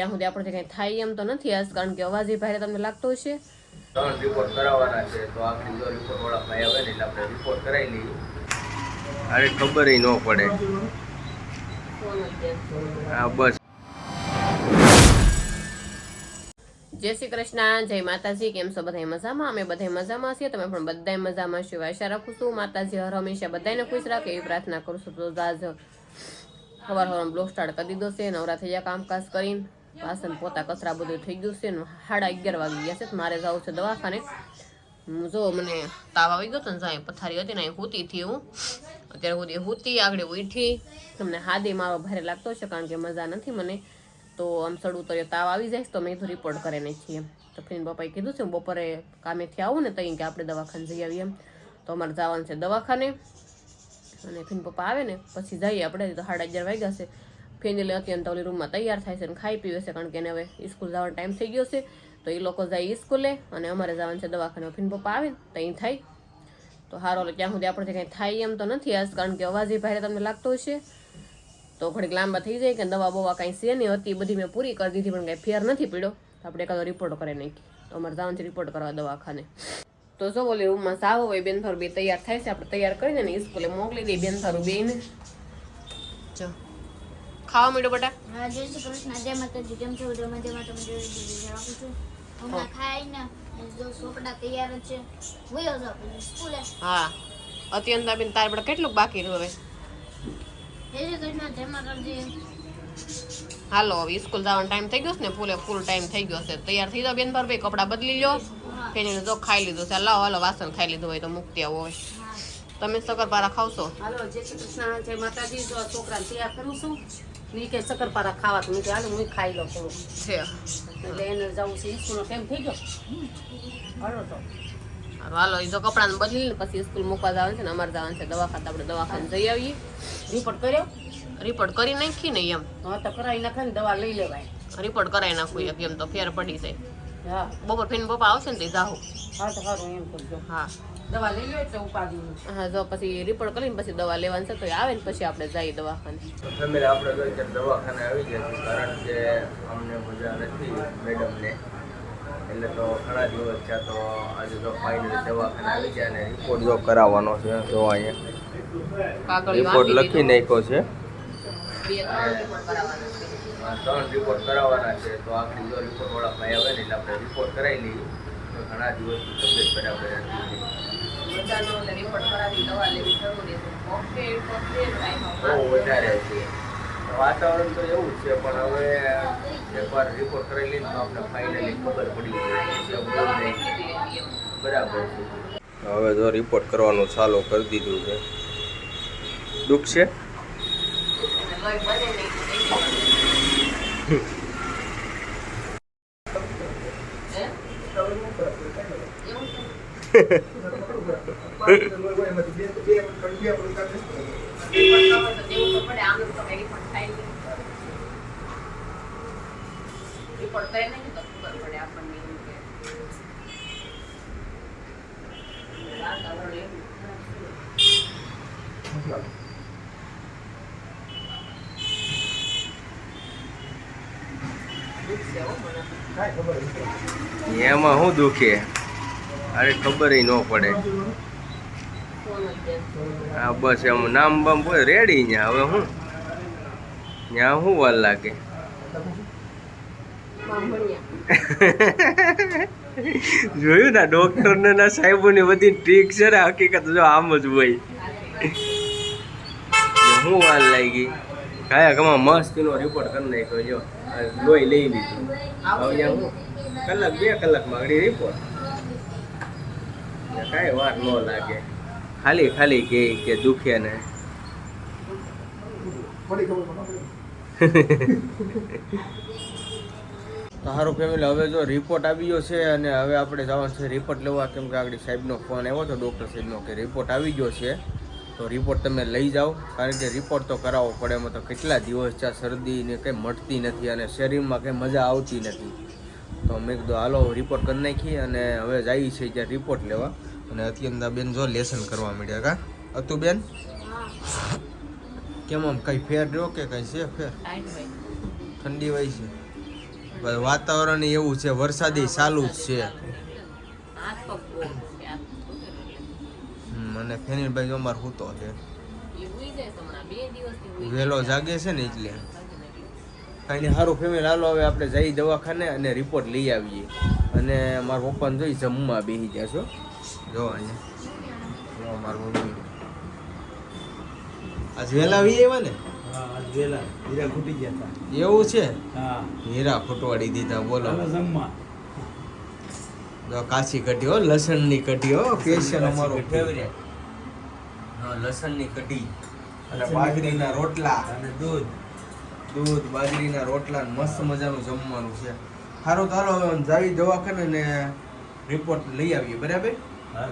ત્યાં સુધી આપણે કંઈ થાય એમ તો નથી આજ કારણ કે અવાજ એ ભારે તમને લાગતો હશે. ત્રણ રિપોર્ટ કરાવવાના છે તો આખરી જો રિપોર્ટ વાળા ભાઈ આવે ને એટલે આપણે રિપોર્ટ કરાવી લઈએ. અરે ખબર ન પડે. હા બસ. જય શ્રી કૃષ્ણ જય માતાજી કેમ છો બધા મજામાં? અમે બધા મજામાં છીએ તમે પણ બધા મજામાં છો. આશા રાખું છું માતાજી હર હંમેશા બધાને ખુશ રાખે એવી પ્રાર્થના કરું છું તો આજ સવાર સવારમાં બ્લોગ સ્ટાર્ટ કરી દીધો છે. નવરા થઈ ગયા કામકાજ કરીને વાસણ, પોતા, કચરા બધું થઈ ગયું છે ને સાડા અગિયાર વાગી ગયા છે મારે જવું છે દવાખાને. જો મને તાવ આવી ગયો તો ને જાય પથારી હતી ને હુતી થી હું. અત્યારે સુધી હુતી, આગળ ઉઠી. તમને હાદી મારો ભારે લાગતો છે કારણ કે મજા નથી મને. તો આમ સડું તો તાવ આવી જાય તો મેં કીધું રિપોર્ટ કરે નહીં છીએ. તો ફ્રેન્ડ પપ્પાએ કીધું છે બપોરે કામેથી આવું ને તઈ કે આપણે દવાખાને જઈ આવીએ એમ. તો અમારે જવાનું છે દવાખાને. અને ફીન પપ્પા આવે ને, પછી જઈએ આપણે. તો સાડા અગિયાર વાગ્યા છે. ફેમિલી અને તવલી રૂમમાં તૈયાર થાય છે અને ખાઈ પીવે છે કારણ કે એને હવે સ્કૂલ જવાનો ટાઈમ થઈ ગયો છે. તો એ લોકો જાય સ્કૂલે અને અમારે જવાનું છે દવાખાને ફીન પપ્પા આવે તો અહીં થાય. તો હારો એટલે ત્યાં સુધી આપણે કંઈ થાય એમ તો નથી આજ કારણ કે અવાજ એ ભારે તમને લાગતો હશે. તો ઘડીક લાંબા થઈ જાય કે દવા બવા કાંઈ છે નહીં, હતી બધી મેં પૂરી કરી દીધી પણ કાંઈ ફેર નથી પડ્યો. આપણે એકાદો રિપોર્ટ કરી નાખી તો અમારે જવાનું છે રિપોર્ટ કરવા દવાખાને. તો જો ઓલી રૂમમાં સાવ હોય, બેન થારું બે તૈયાર થાય છે. આપણે તૈયાર કરીને સ્કૂલે મોકલી દઈએ. બેન થારું બેને. જો. ખાવા મળ્યો બટા? હા જય શ્રી કૃષ્ણ. જય માતાજી. કેમ છો જય મજામાં? તમે જય જય રાખું છું હમણાં ખાઈને જો સોપડા તૈયાર છે. વયો જો સ્કૂલે. હા. અત્યંત બેન તાર બટા કેટલું બાકી રહ્યું હવે? જય શ્રી કૃષ્ણ જય માતાજી હાલો હવે સ્કૂલ જવાનો ટાઈમ થઈ ગયો છે ને ફૂલે ફૂલ ટાઈમ થઈ ગયો છે. તૈયાર થઈ જાઓ બેન ભાઈ કપડાં બદલી લો ફેરીને જો ખાઈ લીધું છે. લાવો હાલો વાસણ ખાઈ લીધું હોય તો મૂકતી આવો હોય તમે શક્કરપારા ખાવશો? હાલો જય શ્રી કૃષ્ણ જય માતાજી. જો છોકરાને તૈયાર કરું છું. ની કે શક્કરપારા ખાવા તો મેં કીધું હું ખાઈ લઉં થોડું છે. એટલે એને જવું છે સ્કૂલનો ટાઈમ થઈ ગયો? હાલો તો. હાલો એ જો કપડાને બદલી ને પછી સ્કૂલ મૂકવા જવાનું છે ને અમારે જવાનું છે દવાખાને આપણે દવાખાને જઈ આવીએ. રિપોર્ટ કર્યો? રિપોર્ટ કરી નાખી ને એમ. હા તો કરાવી નાખે ને દવા લઈ લેવાય. રિપોર્ટ કરાવી નાખું એક એમ તો ફેર પડી જાય. હા. બપોર ફેન પપ્પા આવશે ને તે જાહું. હા તો સારું એમ કરજો. હા. દવા લઈ લો એટલે ઉપાધિ હા જો પછી રિપોર્ટ કરીને પછી દવા લેવાની છે તો આવે ને પછી આપણે જઈએ દવાખાને. ફેમિલી આપણે તો કે દવાખાને આવી જાય છે કારણ કે અમને મજા નથી મેડમને. એટલે તો ઘણા દિવસ થયા તો આજે તો ફાઇનલ દવાખાને આવી ગયા ને રિપોર્ટ જો કરાવવાનો છે જો અહીંયા રિપોર્ટ લખી નાખ્યો છે. ત્રણ રિપોર્ટ કરાવવાના છે. છે તો આખરી જો રિપોર્ટ વાળા ભાઈ આવે ને એટલે આપણે રિપોર્ટ કરાવી લઈએ. તો ઘણા દિવસ તબિયત બરાબર નથી. બધાનો એટલે રિપોર્ટ કરાવી દવા લેવી જરૂરી છે. ઓકે ઓકે બહુ વધારે છે. વાતાવરણ તો એવું જ છે પણ હવે એકવાર રિપોર્ટ કરેલી તો આપણે ફાઇનલી ખબર પડી. બરાબર છે. હવે જો રિપોર્ટ કરવાનું ચાલુ કરી દીધું છે. દુઃખ છે? તો એવું કે વાતાવરણ એવું દુખશે હો મને. એમાં શું દુખે? અરે ખબર ન પડે. આ બસ એમ નામ બામ બોલ રેડી ને હવે હું? ત્યાં શું વાર લાગે. જોયું ને ડોક્ટર ને ના સાહેબોની બધી ટ્રીક છે ને હકીકત જો આમ જ હોય. શું વાર લાગી? કાયા કમા મસ્ત નો રિપોર્ટ કરી નાખ્યો, જો. લોહી લઈ લીધું. હું? કલાક, બે કલાકમાં આગળ રિપોર્ટ કાંઈ વાર ન લાગે. ખાલી ખાલી કે કે દુખે ને તો ફેમિલી હવે જો રિપોર્ટ આવી ગયો છે અને હવે આપણે જવાનું છે રિપોર્ટ લેવા. કેમ કે આગળ સાહેબનો ફોન આવ્યો હતો ડૉક્ટર સાહેબનો કે રિપોર્ટ આવી ગયો છે. તો રિપોર્ટ તમે લઈ જાઓ. કારણ કે રિપોર્ટ તો કરાવવો પડે. એમાં તો કેટલા દિવસ છે? શરદી ને કંઈ મટતી નથી અને શરીરમાં કંઈ મજા આવતી નથી. તો મેં કીધું હાલો રિપોર્ટ કરી નાખી અને હવે જઈએ છીએ ત્યાં રિપોર્ટ લેવા. અને અત્યંતા બેન જો લેસન કરવા માંડ્યા કા? અતુ બેન? કેમ આમ કઈ ફેર રહ્યો કે કઈ છે ફેર? ઠંડી હોય છે. વાતાવરણ એવું છે વરસાદી ચાલુ જ છે. મને ફેનિલભાઈ અમાર સૂતો છે. વહેલો જાગે છે ને એટલે. કાંઈ સારું ફેમિલી હાલો હવે આપણે જઈ દવાખાને અને રિપોર્ટ લઈ આવીએ. અને મારા પપ્પાને જોઈ જમવા બેસી ગયા છો. જો અહીંયા. મારા મમ્મી. આજ વહેલા આવી આવ્યા ને? વેલા હીરા ખૂટી ગયા હતા. એવું છે? હા. હીરા ફૂટવાડી દીધા બોલો. જમવા. જો કાચી કઢી હો લસણની કઢી હો સ્પેશિયલ અમારો. ફેવરેટ હા લસણની કઢી. અને બાજરીના રોટલા. અને દૂધ. દૂધ બાજરીના રોટલા મસ્ત મજાનું જમવાનું છે. સારું તો હાલો હવે જાવી દવાખાને ને રિપોર્ટ લઈ આવીએ બરાબર? હા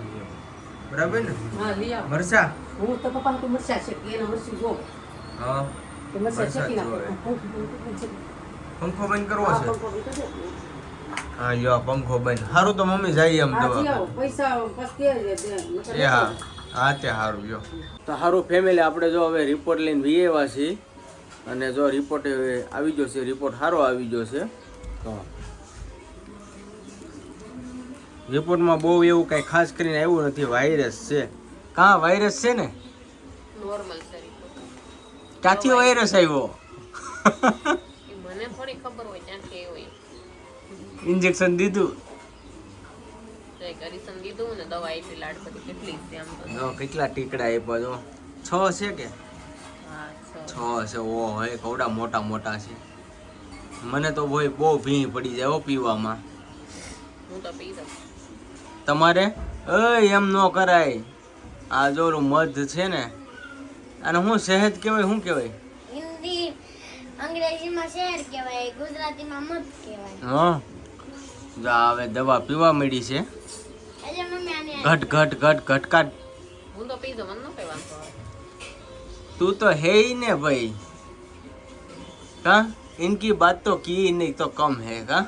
બરાબર ને? હા મરસા હું તો પપ્પા તો મરસા છે કે એને મરચું જો હા. પંખો બંધ કરવો છે. હા યો પંખો બંધ. સારું તો મમ્મી જઈએ એમ દવા પૈસા પછી હા. હા તે સારું યો તો સારું ફેમિલી આપણે જો હવે રિપોર્ટ લઈને વીએવા છીએ. અને જો રિપોર્ટ આવી ગયો છે રિપોર્ટ સારો આવી ગયો છે. તો રિપોર્ટમાં બહુ એવું કાંઈ ખાસ કરીને આવ્યું નથી વાયરસ છે. કાં વાયરસ છે ને? નોર્મલ છે ક્યાંથી વાયરસ આવ્યો? મને થોડી ખબર હોય ઇન્જેક્શન દીધું? ને દવા આપી લાડ પછી કેટલી છે આમ તો. કેટલા ટીકડા આપ્યા છો છ છે કે? હા છ છ ઓ હોય કવડા મોટા મોટા છે. મને તો ભાઈ બહુ ભીણ પડી જાય હો પીવામાં. હું તો પી દઉં. તમારે? અય એમ ન કરાય. આ જો મધ છે ને અને હું શહેદ કહેવાય શું કહેવાય? હિન્દી અંગ્રેજીમાં શહેર કહેવાય ગુજરાતીમાં મત કહેવાય. હા. જો હવે દવા પીવા મળી છે. ઘટ ઘટ ઘટ ઘટકાટ હું તો પી દઉં મને ન કઈ વાંધો આવે તું તો હે ही ने भाई हाँ इनकी बात तो की नहीं तो कम है का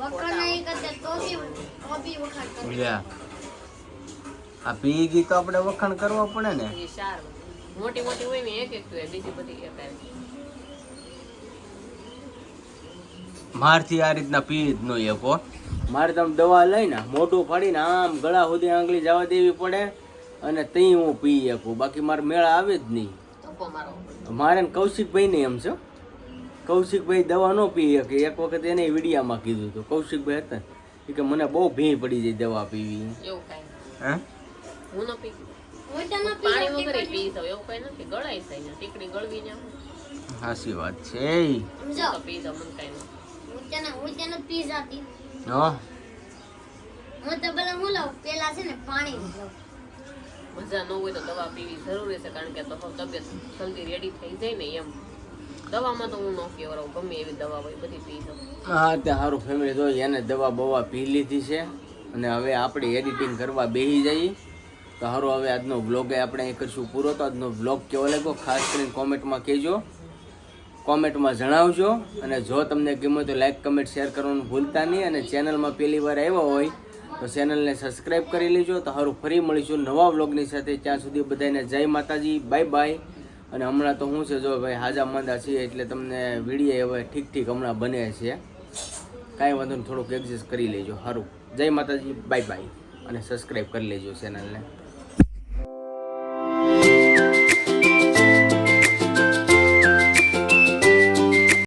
વખાણ નહીં કરતા તો બી તો બી વખાણ કરે લ્યા આ પી ગઈ તો આપણે વખાણ કરવા પડે ને એ ચાર મોટી મોટી હોય ને એક એક હોય બીજી બધી એક એક. મારથી આ રીતના પી જ ન એકો મારે તમે દવા લઈને મોઢું ફાડીને આમ ગળા સુધી આંગળી જવા દેવી પડે અને તઈ હું પી શકું. બાકી મારે મેળા આવે જ નહીં. મારે. ને કૌશિકભાઈ ને એમ છે કૌશિકભાઈ દવા ન પી શકે. એક વખત એને વિડીયામાં કીધું હતું. કૌશિકભાઈ હતા એ કે મને બહુ ભી પડી જાય દવા પીવી. હા? હું ન પી પાણી વગર પી જાઉં. એવું કઈ નથી. ગળાઈ જાય ટીકડી ગળવી ને સાચી વાત છે. સમજો. તો પી કઈ હું તેને હું તેને પી જાતી. હા. હું તો પેલા હું લઉં પેલા છે ને પાણી લઉં મજા ન હોય તો દવા પીવી જરૂરી છે, કારણ કે તો તબિયત જલ્દી રેડી થઈ જાય ને એમ. દવામાં તો હું ન કેવરાવ ગમે એવી દવા હોય બધી પી જાઉં. હા તે સારું ફેમિલી તો એને દવા બવા પી લીધી છે. અને હવે આપણે એડિટિંગ કરવા બેસી જઈએ. તો સારું હવે આજનો વ્લોગ આપણે અહીં કરશું પૂરો. તો આજનો વ્લોગ કેવો લાગ્યો? ખાસ કરીને કોમેન્ટમાં કહેજો. કોમેન્ટમાં જણાવજો. અને જો તમને ગમે તો લાઇક કમેન્ટ શેર કરવાનું ભૂલતા નહીં. અને ચેનલમાં પહેલી વાર આવ્યા હોય તો ચેનલને સબસ્ક્રાઈબ કરી લેજો તો સારું ફરી મળીશું નવા વ્લોગની સાથે. ત્યાં સુધી બધાને જય માતાજી બાય બાય અને હમણાં તો શું છે, જો ભાઈ હાજા માંદા છીએ એટલે તમને વીડિયો હવે ઠીક ઠીક હમણાં બને છે. કાંઈ વાંધો નહીં, થોડુંક એડજસ્ટ કરી લેજો. સારું જય માતાજી બાય બાય અને સબસ્ક્રાઈબ કરી લેજો ચેનલને